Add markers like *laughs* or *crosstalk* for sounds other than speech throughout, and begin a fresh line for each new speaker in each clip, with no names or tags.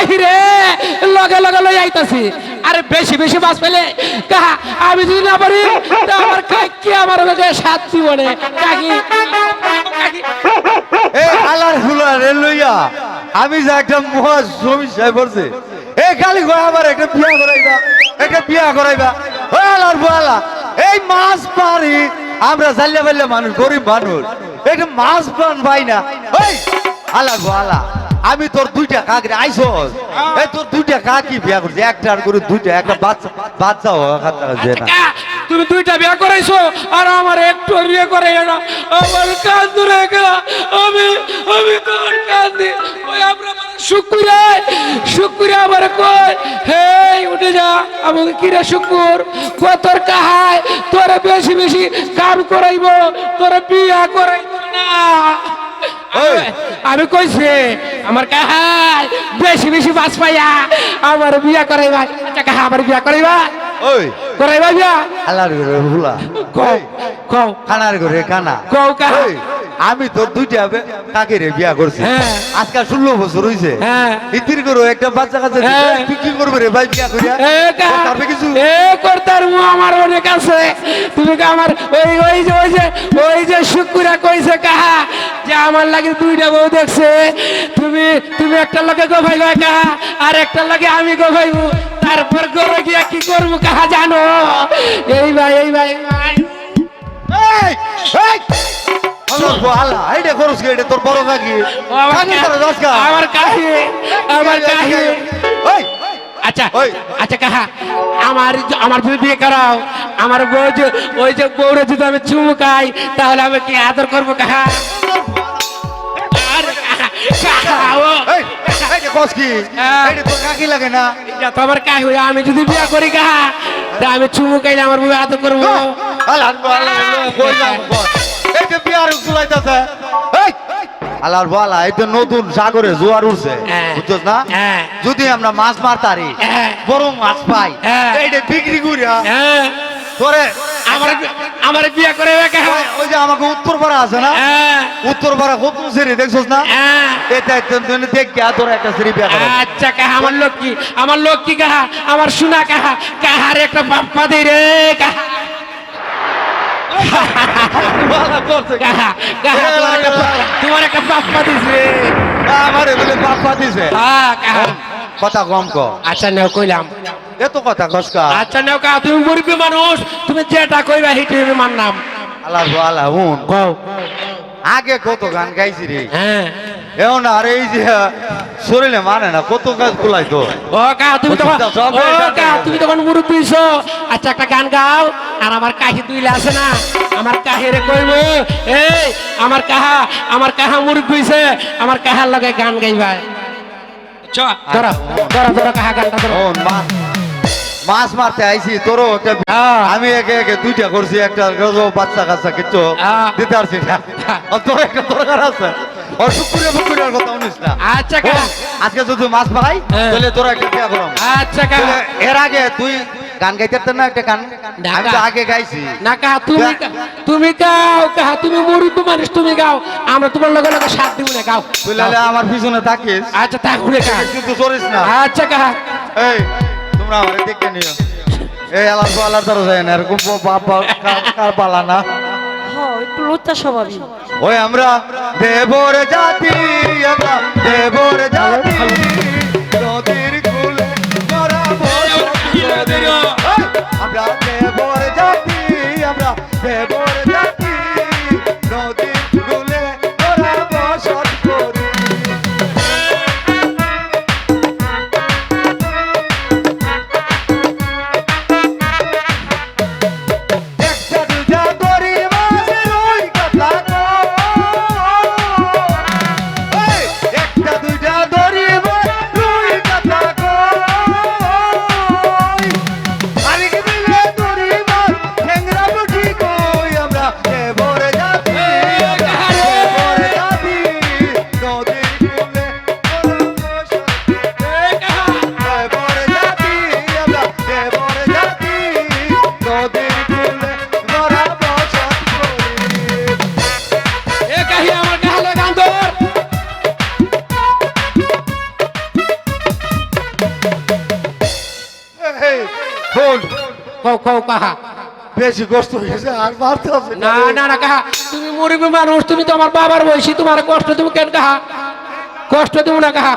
কাহিরে লগে লগে লই আইতাছি। আরে বেশি বেশি মাছ পেলে কাহা, আমি যদি না পারি, তা আমার কাকি আমার লগে সাত জীবনে। কাকি।
এই আলার হুলা রে লইয়া, আমি যে একটা মহা সমস্যায় পড়ছে এই খালি করে আবার একটা বিয়া করাইবা, একটা বিয়া করাইবা। ওই আলার বালা এই মাছ পারি, আমরা জাল্লা পাল্লা মানুষ, গরিব মানুষ। একটা মাছ পান পাই না। ওই আলার বালা আমি তোর দুইটা কাকরে আইসস এই তোর দুইটা কাকি বিয়া করছে? একটার করে দুইটা, একটা বাচ্চা বাচ্চা ও খাতা যে না।
তুমি দুইটা বিয়া করাইছো, আর আমার একটু বিয়ে করে না আমার কাজ ধরে গেল আমি আমি তোমার কাজ দি ওই আমরা শুকুরে শুকুরে আমার কই? হে, উঠে যা। আমাকে কিরে শুকুর? কতর কাহায়? তোরে বেশি বেশি কাম করাইব, তোরে বিয়া করাইব না। আমি কইছি আমার কাহায় বেশি বেশি বাস পাইয়া আমার বিয়া করাইবা। আচ্ছা কাহা আমার বিয়া করাইবা?
ওই
করাইবা বিয়া?
আলার ঘরে হুলা।
কও কও।
খানার ঘরে খানা।
কও কাহা
ওই, আমি তোর দুইটা বে- কাকেরে বিয়া করছি।
হ্যাঁ।
আজকাল ষোলো বছর হইছে।
হ্যাঁ।
ইতির করো একটা বাচ্চা কাচ্চা
হ্যাঁ।
তুই কি করবে রে ভাই বিয়া করিয়া?
এ কাহা
তারপরে কিছু?
এ কর্তার মু আমার অনেক আছে। তুমি কা আমার ওই ওই যে ওই যে ওই যে শুকুরা কইছে কাহা যে আমার লাগে দুইটা বউ দেখছে। তুমি তুমি একটা লগে গোভাইবা কাহা আর একটা লগে আমি গোভাইবো তারপর গরো গিয়া কি করব কাহা জানো? এই ভাই এই ভাই ভাই। আমার কাহি আমার কাহি আচ্ছা। আচ্ছা কাহা আমার আমার যদি বিয়ে করাও আমার বউ ওই যে বউরে যদি আমি চুমুকাই তাহলে আমি কি আদর করব কাহা? আমি যদি বিয়ে করি কাহা তা আমি চুমুকাইলে আমার বউ আদর করব?
এইটা বিয়ার উঠলাইতাছে। এই! এইটা নতুন সাগরে জোয়ার উঠছে
হ্যাঁ।
বুঝছস না
হ্যাঁ।
যদি আমরা মাছ মারতারি
হ্যাঁ।
বড় মাছ পাই
হ্যাঁ।
এইটা বিক্রি করিয়া তোরে
আমার আমার বিয়ে করে
ওই- যে আমাকে আছে না?
হ্যাঁ।
কত দেখছস না?
হ্যাঁ।
দেখ তোর একটা সেরি বিয়া করে
আচ্ছা কাহা? আমার লক্ষ্মী আমার লক্ষ্মী কাহা? আমার সোনা কাহা? কাহার একটা বাপ্পা দে রে কাহা? তোমার একটা বাপ্পা রে।
আমারে বলে বাপ্পা দিছে। কথা কম ক।
আচ্ছা নেও কইলাম।
এত কথা কসকা
আচ্ছা নেও কাহা তুমি মুরব্বী মানুষ তুমি যেটা কইবা হিটি আমি মানলাম।
আল্লাহ আল্লাহ হুন।
কও।
আগে কত গান গাইছি রে।
হ্যাঁ।
এখন আর এই যে শরীরে মানে না কত গাছ গুলাই তো।
ও কাহা তুমি
বুঝতে
ও। কাহা তুমি তখন মুরব্বী হইছো। আচ্ছা একটা গান গাও। আর আমার কাহি দুইলে আছে না। আমার কাহিরে কইব এই আমার কাহা আমার কাহা মুরব্বী হইছে আমার কাহার লগে গান গাইবা চ। ধরো ধরো ধরো কাহা গানটা ধরো।
হুন, মা- মাছ মারতে আইছি তোরও একটা
হ্যাঁ।
আমি একে একে দুইটা করছি একটা বাচ্চা কাচ্চা কিচ্ছু
হ্যাঁ।
দিতে পারছি না। *laughs* তোর একটা দরকার আছে।
আচ্ছা কাহা
আজকে যদি মাছ
হ্যাঁ।
তাহলে তোরা একটা
আচ্ছা
এর আগে তুই গান গাইতে না একটা গান?
না,
আমি তো আগে গাইছি।
না তুমি তুমি গাও তুমি মুরব্বী মানুষ তুমি গাও। আমরা তোমার লগে লগে সাথ দিব না গাও।
তুই আমার পিছনে থাকিস।
আচ্ছা ঘুরে কাহা
কিন্তু চলিস না।
আচ্ছা
এই তোমরা আমার দেখে নিও। এই আল্লাহ আল্লাহ তারা যায় না এরকম বাবা কার পালা না?
হ্যাঁ একটু লজ্জা স্বভাবই।
ওই আমরা দেবর জাতি আমরা বেশি কষ্ট হয়ে গেছে আর মারতে হবে
না না না কাহা তুমি মুরবি মানুষ তুমি তো আমার বাবার বয়সী তোমার কষ্ট তুমি কেন কাহা কষ্ট দিব না কাহা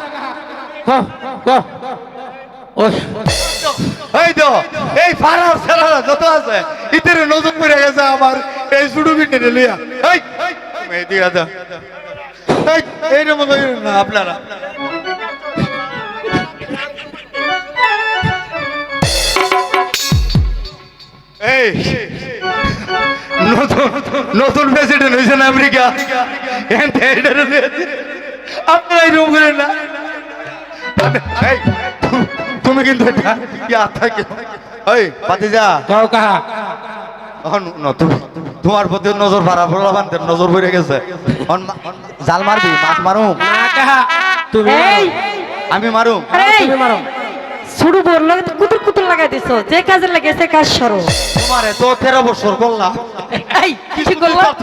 ওই
এই তো এই ফারার সেরারা যত আছে ইতের নতুন করে গেছে আমার এই তুমি না আপনারা এই নতুন নতুন প্রেসিডেন্ট হয়েছেন আমেরিকা। আপনারা এই করেন না। তুমি কিন্তু এটা ইয়া থাকে ওই পাতিজা
কও কাহা?
এখন ন- তুমি তোমার প্রতি নজর ভাড়া বানতে নজর পড়ে গেছে। জাল মারবি মাছ মারুম।
তুমি
আমি মারুম।
তুমি মারো।
শুরু বলল কুতুর লাগাই দিছো যে কাজে লাগেছে কাজ সরো।
তোমার এত তেরো বছর বললাম।
এই কি করলাম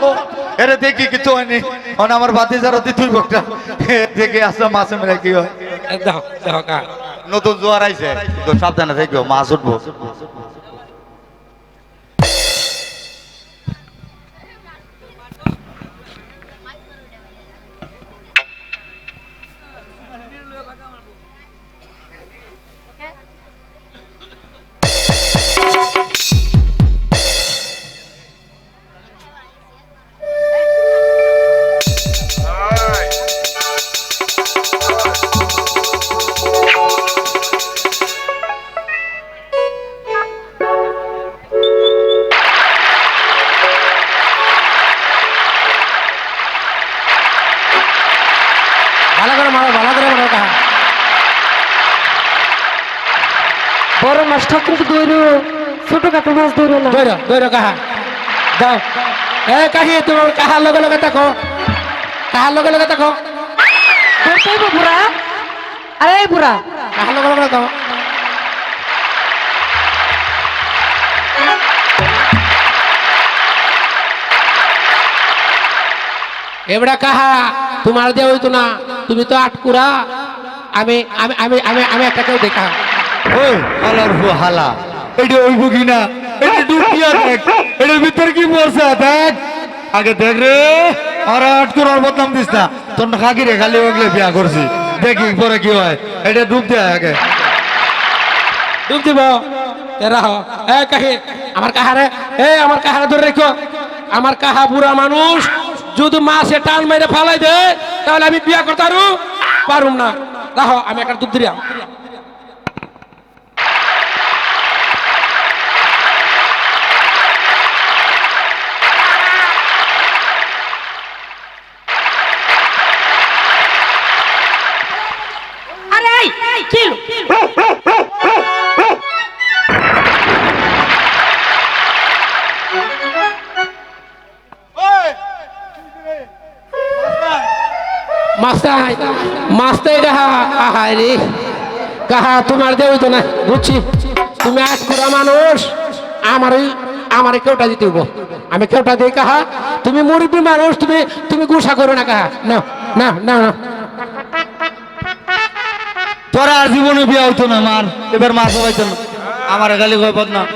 এরে দেখি কিছু হয়নি। মানে আমার বাতিজার যারা তুই বকটা। দেখে আসলে মাছ মেরে কি হয়। নতুন জোয়ার আইছে। তো সাবধানে থাকিও মাছ উঠবো।
বড় মাছ ঠাকুর দৌড়ো ছোট কাটো মাছ দৌড়ো না।
দৈর দৈর কাহা। দাও। এ কাহি তোমার কাহার লগে লগে দেখো কাহার লগে লগে দেখো
ধরতেই বুড়া। আরে বুড়া।
কাহার লগে লগে দাও এবড়া কাহা তোমার দিয়ে হইতো না। তুমি তো আটকুরা আমি আমি আমি আমি আমি একটা কেউ দেখা
দেখ। দেখ। দেখ দেখি হয়। ডুব
দিব। এ কাহি, আমার কাহারে এ, আমার কাহারে ধরে আমার কাহা বুড়া মানুষ, যদি মাসে টান মেরে ফালাই দে, তাহলে আমি বিয়া করতে পারুম না। রাহ, আমি একটা দুধ দিলাম।
কি
মাস্তাই মাস্তাই কাহা আহাই রে। কাহা তোমার দেও তো না বুঝছি? তুমি আট কুড়া মানুষ, আমার আমার কেউটা দিতে আমি কেউটা দিই কাহা তুমি মুরব্বী মানুষ, তুমি তুমি গুসা করো না কাহা না না না না
তোরা আর জীবনে বিয়া হইতো না, মার। এবার মাছ হইতো না। আমার গালি কয়, বদনাম।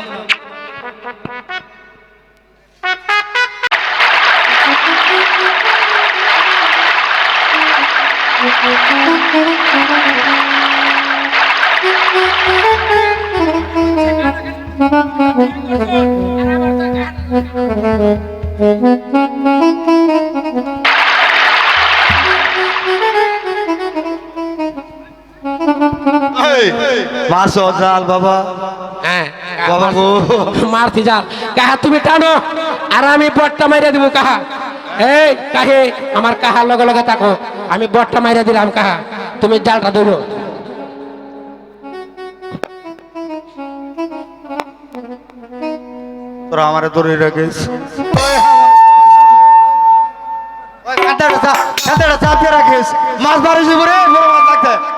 মাছ জাল বাবা
হ্যাঁ
বাবা গো
মারতি যাল কাহা তুমি টানো আর আমি বটটা মাইরা দিব কাহা এই কাহে আমার কাহার লগে লগে থাকো আমি বটটা মাইরা দিলাম কাহা তুমি জালটা ধরো
তোরা আমারে ধরে রাখিস কাঁটাটা চাপিয়ে রাখিস মাছ বড় মাছ লাগতে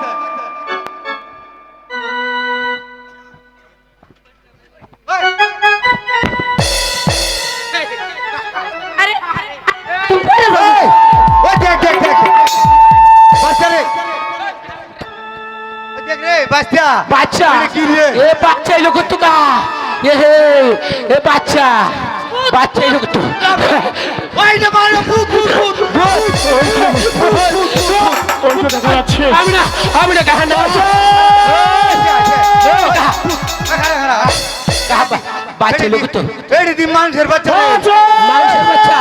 বাচ্চা?
এ বাচ্চা এলো কত কা এ হে এ বাচ্চা বাচ্চা এই লোক তো
তো
আমি না আমি না কাহান বাচ্চা লোক তো
মানুষের বাচ্চা
মানুষের বাচ্চা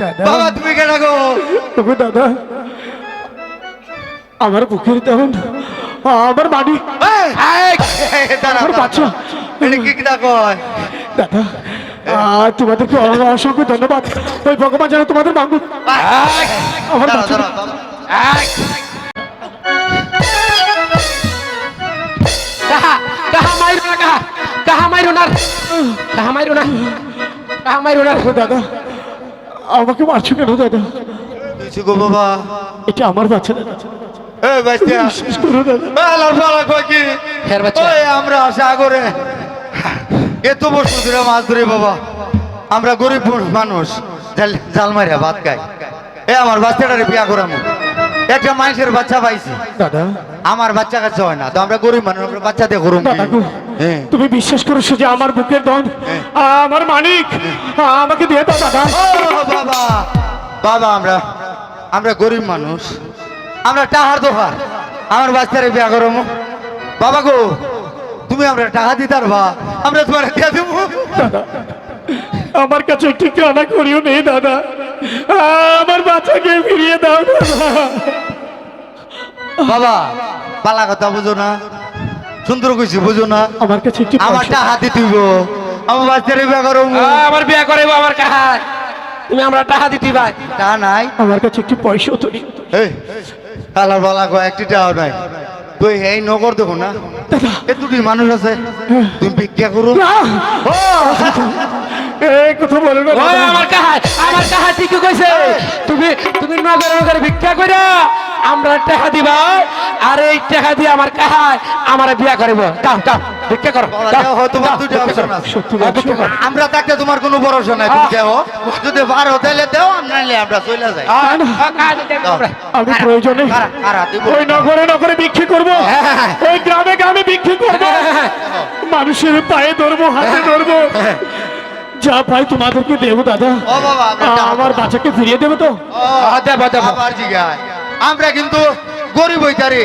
বাবা তুমি কেন গো?
তবু দাদা আমার বুকের তেমন আমার বাড়ি। আমার বাচ্চা। দাদা আর তোমাদেরকে অসংখ্য ধন্যবাদ। ওই ভগবান যেন তোমাদের মাঙ্গুল
এই,
আমার বাচ্চা
দাঁড়া,
কাহা কাহা মাইরো না কাহা কাহা মাইরো না। কাহা মাইরো না কাহা মাইরো না।
দাদা আমাকে মারছো কেন দাদা?
কিছু গো বাবা।
এটা আমার বাচ্চা দাদা।
এ বাচ্চা।
ফের বাচ্চা।
ওই আমরা সাগরে এত বছর ধরে মাছ ধরে বাবা। আমরা গরিব মানুষ। জাল- জাল মারিয়া ভাত খাই। এ আমার বাচ্চাটারে বিয়া করামু। একটা মানুষের বাচ্চা পাইছি।
দাদা।
আমার বাচ্চা কাছে হয় না তো আমরা গরিব মানুষ আমরা বাচ্চা দিয়ে করুম কি? হ্যাঁ।
তুমি বিশ্বাস করেছ যে আমার বুকের দন আমার মানিক আমাকে দিয়ে দাও দাদা।
বাবা। বাবা আমরা আমরা গরিব মানুষ। আমরা টাহার দোকান আমার বাচ্চারে বিয়া করমু। বাবা গো তুমি আমরা টাকা দিতার বা আমরা তোমার দিয়া দেবো
আমার কাছে একটি কানা করিও নেই দাদা। আমার বাচ্চাকে ফিরিয়ে দাও
বাবা পালা কথা বুঝো না। সুন্দর কইছি বুঝো না।
আমার কাছে একটি
আমার
পয়সা-
টাকা দিতে হইব আমার বাচ্চারে বিয়া করমু
আ, আমার বিয়া করাইবো আমার কাহায় তুমি আমরা টাকা দিতে ভাই
টাকা নাই।
আমার কাছে একটি পয়সাও তো নেই।
এই কালার বালা কয় একটি টাকা নাই। তুই এই নগর দেখো না। এ দুটি মানুষ আছে। তুমি ভিক্ষা করো।
না!
ও!
এই কথা বলো না
ওই আমার কাহায় আমার কাহা ঠিকই কইছে। তুমি তুমি নগরে নগরে ভিক্ষা কইরা আমরা টাকা দিবা। আর এই টাকা দিয়ে আমার কাহায় আমার বিয়া করিব। ভিক্ষা করো।
হয় তোমার। আছে।
হ্যাঁ।
আমরা থাকতে তোমার কোনো ভরসা নাই তুমি দেও যদি বারো তাইলে দেও আমরা নাইলে চলে যাই।
আমি প্রয়োজনে ওই নগরে নগরে বিক্রি করব।
হ্যাঁ।
ওই গ্রামে গ্রামে বিক্রি করব। মানুষের পায়ে ধরবো হাতে ধরবো। যা পাই তোমাদেরকে দেবো দাদা।
ও বাবা আমরা।
বাচ্চাকে ফিরিয়ে দেবো তো।
আমরা কিন্তু গরিব হইতারি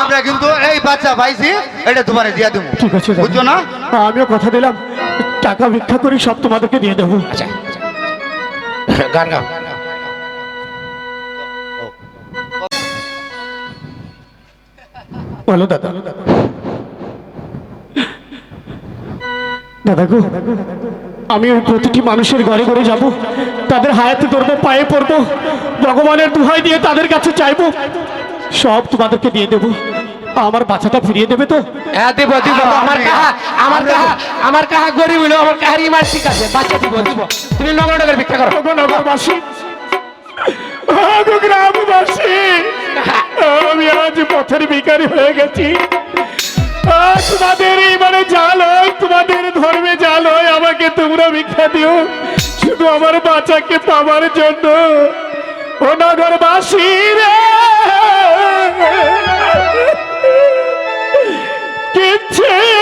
আমরা কিন্তু এই বাচ্চা পাইছি এটা তোমার দিয়া দেবো।
ঠিক আছে
বুঝছ না?
আমিও কথা দিলাম। টাকা ভিক্ষা করি সব তোমাদেরকে দিয়ে দেবো।
আচ্ছা। গান গাও।
বলো দাদা। দাদা গো আমি ওই প্রতিটি মানুষের ঘরে ঘরে যাব। তাদের হায়াতে ধরবো পায়ে পড়ব। ভগবানের দুহাই দিয়ে তাদের কাছে চাইব। সব তোমাদেরকে দিয়ে দেবো। আমার বাচ্চাটা ফিরিয়ে দেবে তো?
হ্যাঁ দিব দিব। আমার কাহা আমার কাহা আমার কাহা গরিব আমার কাহার ঠিক আছে বাচ্চা দিব দিব। তুমি নগর নগর ভিক্ষা করো।
ওগো নগরবাসী। ওগো গ্রামবাসী। আমি আজ পথের ভিখারি হয়ে গেছি। তোমাদের এইবারে জাল হয়, তোমাদের ধর্মে জাল হয়, আমাকে তোমরা ভিক্ষা দিও। শুধু আমার বাচ্চাকে পাওয়ার জন্য। ও নগরবাসী রে! কিচ্ছেদ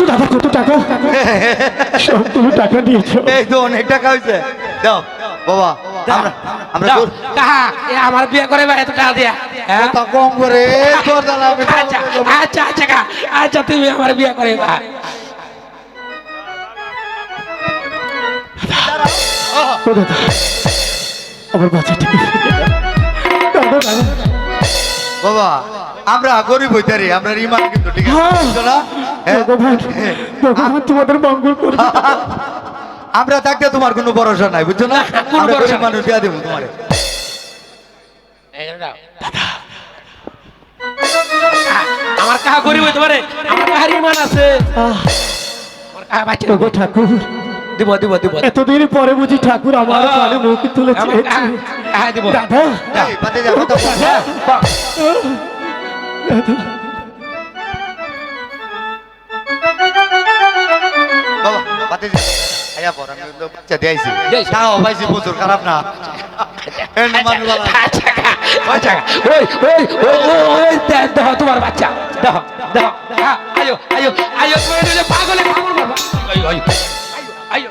দিয়েছ দাদা কত টাকা? তুমি টাকা দিয়েছ।
এই তো অনেক টাকা হয়েছে দাও বাবা আমরা আমার
বিয়ে করে এত টাকা দিয়া হ্যাঁ?
তা কম করে
আচ্ছা, আচ্ছা আচ্ছা আচ্ছা তুমি আমার বিয়ে করে
বাবা আমরা গরিব হইতারি আমরা ইমান কিন্তু ঠিক আছে?
হ্যাঁ।
না? হ্যাঁ?
ভগবান
হ্যাঁ।
ভগবান তোমাদের মঙ্গল করবে
আমরা থাকতে তোমার কোনো ভরসা নাই বুঝছ না?
কোনো ভরসা
মানুষ দিয়া দেবো তোমারে।
আমার কাহা আমার কাহার ইমান আছে?
ঠাকুর
দিব দিব দিব।
এতদিন পরে বুঝি ঠাকুর আমার কানে মুখ দাদা। দাদা।
বাবা আয়া পর, আমি তো বাচ্চা দিয়েছি। তাও পাইছি খারাপ না।
তোমার বাচ্চা। দেখ দেখ আয়ো আয়ো আয়ো পাগলে পাগল আয়ো আয়ো।